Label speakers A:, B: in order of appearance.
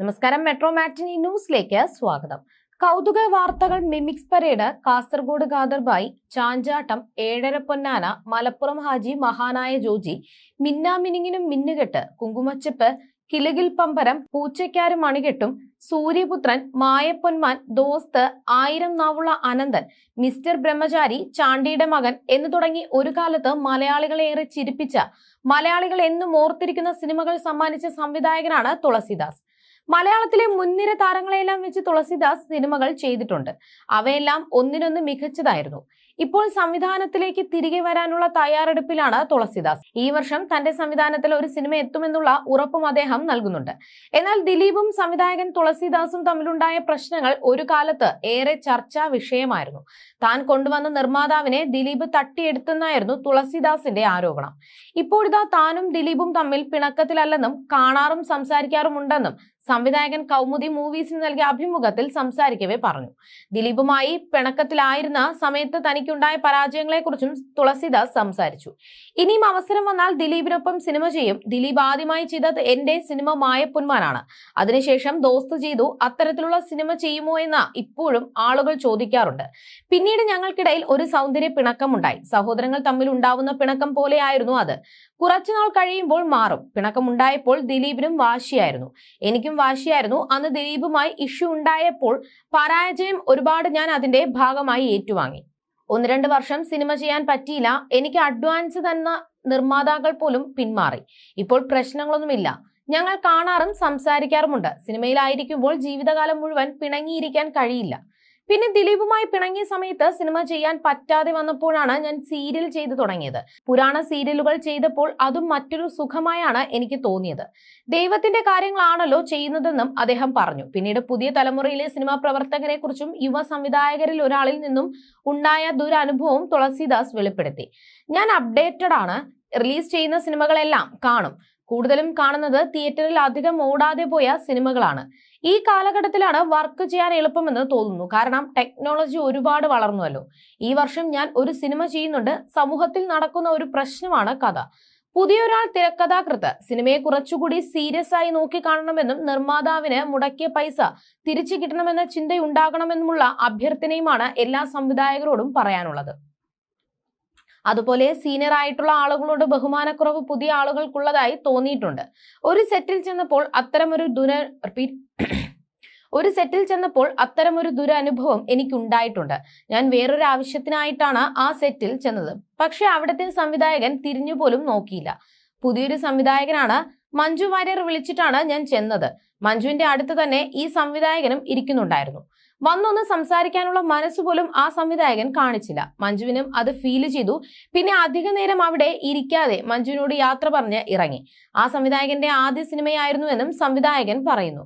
A: നമസ്കാരം. മെട്രോ മാറ്റിനി ന്യൂസിലേക്ക് സ്വാഗതം. കൗതുക വാർത്തകൾ മിമിക്സ് പരേഡ് കാസർഗോഡ് ഗാദർബായി ചാഞ്ചാട്ടം ഏഴര പൊന്നാന മലപ്പുറം ഹാജി മഹാനായ ജോജി മിന്നാമിനിങ്ങിനും മിന്നുകെട്ട് കുങ്കുമച്ചപ്പ് കിലുകിൽ പമ്പരം പൂച്ചയ്ക്കാര് മണികെട്ടും സൂര്യപുത്രൻ മായപ്പൊന്മാൻ ദോസ്ത് ആയിരം നാവുള്ള അനന്തൻ മിസ്റ്റർ ബ്രഹ്മചാരി ചാണ്ടിയുടെ മകൻ എന്ന് തുടങ്ങി ഒരു കാലത്ത് മലയാളികളെ ഏറെ ചിരിപ്പിച്ച മലയാളികൾ എന്നും ഓർത്തിരിക്കുന്ന സിനിമകൾ സമ്മാനിച്ച സംവിധായകനാണ് തുളസിദാസ്. മലയാളത്തിലെ മുൻനിര താരങ്ങളെയെല്ലാം വെച്ച് തുളസിദാസ് സിനിമകൾ ചെയ്തിട്ടുണ്ട്. അവയെല്ലാം ഒന്നിനൊന്ന് മികച്ചതായിരുന്നു. ഇപ്പോൾ സംവിധാനത്തിലേക്ക് തിരികെ വരാനുള്ള തയ്യാറെടുപ്പിലാണ് തുളസിദാസ്. ഈ വർഷം തന്റെ സംവിധാനത്തിൽ ഒരു സിനിമ എത്തുമെന്നുള്ള ഉറപ്പും അദ്ദേഹം നൽകുന്നുണ്ട്. എന്നാൽ ദിലീപും സംവിധായകൻ തുളസിദാസും തമ്മിലുണ്ടായ പ്രശ്നങ്ങൾ ഒരു കാലത്ത് ഏറെ ചർച്ചാ വിഷയമായിരുന്നു. താൻ കൊണ്ടുവന്ന നിർമ്മാതാവിനെ ദിലീപ് തട്ടിയെടുത്തെന്നായിരുന്നു തുളസിദാസിന്റെ ആരോപണം. ഇപ്പോഴിതാ താനും ദിലീപും തമ്മിൽ പിണക്കത്തിലല്ലെന്നും കാണാറും സംസാരിക്കാറുമുണ്ടെന്നും സംവിധായകൻ കൗമുദി മൂവീസിന് നൽകിയ അഭിമുഖത്തിൽ സംസാരിക്കവേ പറഞ്ഞു. ദിലീപുമായി പിണക്കത്തിലായിരുന്ന സമയത്ത് തനിക്കുണ്ടായ പരാജയങ്ങളെക്കുറിച്ചും തുളസിദാസ് സംസാരിച്ചു. ഇനിയും അവസരം വന്നാൽ ദിലീപിനൊപ്പം സിനിമ ചെയ്യും. ദിലീപ് ആദ്യമായി ചെയ്തത് എന്റെ സിനിമ മായപ്പുന്മാനാണ് അതിനുശേഷം ദോസ്ത് ചെയ്തു. അത്തരത്തിലുള്ള സിനിമ ചെയ്യുമോ എന്ന് ഇപ്പോഴും ആളുകൾ ചോദിക്കാറുണ്ട്. പിന്നീട് ഞങ്ങൾക്കിടയിൽ ഒരു സൗന്ദര്യ പിണക്കമുണ്ടായി. സഹോദരങ്ങൾ തമ്മിൽ ഉണ്ടാവുന്ന പിണക്കം പോലെയായിരുന്നു അത്. കുറച്ചുനാൾ കഴിയുമ്പോൾ മാറും. പിണക്കം ഉണ്ടായപ്പോൾ ദിലീപിനും വാശിയായിരുന്നു. എനിക്കും വാശിയായിരുന്നു. അന്ന് ദിലീപുമായി ഇഷ്യൂ ഉണ്ടായപ്പോൾ പരാജയം ഒരുപാട് ഞാൻ അതിന്റെ ഭാഗമായി ഏറ്റുവാങ്ങി. ഒന്ന് രണ്ട് വർഷം സിനിമ ചെയ്യാൻ പറ്റിയില്ല. എനിക്ക് അഡ്വാൻസ് തന്ന നിർമ്മാതാക്കൾ പോലും പിന്മാറി. ഇപ്പോൾ പ്രശ്നങ്ങളൊന്നുമില്ല. ഞങ്ങൾ കാണാറും സംസാരിക്കാറുമുണ്ട്. സിനിമയിലായിരിക്കുമ്പോൾ ജീവിതകാലം മുഴുവൻ പിണങ്ങിയിരിക്കാൻ കഴിയില്ല. പിന്നെ ദിലീപുമായി പിണങ്ങിയ സമയത്ത് സിനിമ ചെയ്യാൻ പറ്റാതെ വന്നപ്പോഴാണ് ഞാൻ സീരിയൽ ചെയ്തു തുടങ്ങിയത്. പുരാണ സീരിയലുകൾ ചെയ്തപ്പോൾ അതും മറ്റൊരു സുഖമായാണ് എനിക്ക് തോന്നിയത്. ദൈവത്തിന്റെ കാര്യങ്ങളാണല്ലോ ചെയ്യുന്നതെന്നും അദ്ദേഹം പറഞ്ഞു. പിന്നീട് പുതിയ തലമുറയിലെ സിനിമാ പ്രവർത്തകരെ കുറിച്ചും യുവ സംവിധായകരിൽ ഒരാളിൽ നിന്നും ഉണ്ടായ ദുരനുഭവം തുളസിദാസ് വെളിപ്പെടുത്തി. ഞാൻ അപ്ഡേറ്റഡ് ആണ് റിലീസ് ചെയ്യുന്ന സിനിമകളെല്ലാം കാണും. കൂടുതലും കാണുന്നത് തിയേറ്ററിൽ അധികം ഓടാതെ പോയ സിനിമകളാണ്. ഈ കാലഘട്ടത്തിലാണ് വർക്ക് ചെയ്യാൻ എളുപ്പമെന്ന് തോന്നുന്നു. കാരണം ടെക്നോളജി ഒരുപാട് വളർന്നുവല്ലോ. ഈ വർഷം ഞാൻ ഒരു സിനിമ ചെയ്യുന്നുണ്ട്. സമൂഹത്തിൽ നടക്കുന്ന ഒരു പ്രശ്നമാണ് കഥ. പുതിയൊരാൾ തിരക്കഥാകൃത്ത്. സിനിമയെ കുറച്ചുകൂടി സീരിയസ് ആയി നോക്കിക്കാണണമെന്നും നിർമ്മാതാവിന് മുടക്കിയ പൈസ തിരിച്ചു കിട്ടണമെന്ന ചിന്തയുണ്ടാകണമെന്നുമുള്ള അഭ്യർത്ഥനയുമാണ് എല്ലാ സംവിധായകരോടും പറയാനുള്ളത്. അതുപോലെ സീനിയർ ആയിട്ടുള്ള ആളുകളോട് ബഹുമാനക്കുറവ് പുതിയ ആളുകൾക്കുള്ളതായി തോന്നിയിട്ടുണ്ട്. ഒരു സെറ്റിൽ ചെന്നപ്പോൾ അത്തരമൊരു ദുര ഒരു സെറ്റിൽ ചെന്നപ്പോൾ അത്തരമൊരു ദുരനുഭവം എനിക്കുണ്ടായിട്ടുണ്ട്. ഞാൻ വേറൊരു ആവശ്യത്തിനായിട്ടാണ് ആ സെറ്റിൽ ചെന്നത്. പക്ഷെ അവിടുത്തെ സംവിധായകൻ തിരിഞ്ഞുപോലും നോക്കിയില്ല. പുതിയൊരു സംവിധായകനാണ് മഞ്ജു വാര്യർ വിളിച്ചിട്ടാണ് ഞാൻ ചെന്നത്. മഞ്ജുവിന്റെ അടുത്ത് തന്നെ ഈ സംവിധായകനും ഇരിക്കുന്നുണ്ടായിരുന്നു. വന്നൊന്ന് സംസാരിക്കാനുള്ള മനസ്സ് പോലും ആ സംവിധായകൻ കാണിച്ചില്ല. മഞ്ജുവിനും അത് ഫീൽ ചെയ്തു. പിന്നെ അധിക നേരം അവിടെ ഇരിക്കാതെ മഞ്ജുവിനോട് യാത്ര പറഞ്ഞ് ഇറങ്ങി. ആ സംവിധായകന്റെ ആദ്യ സിനിമയായിരുന്നുവെന്നും സംവിധായകൻ പറയുന്നു.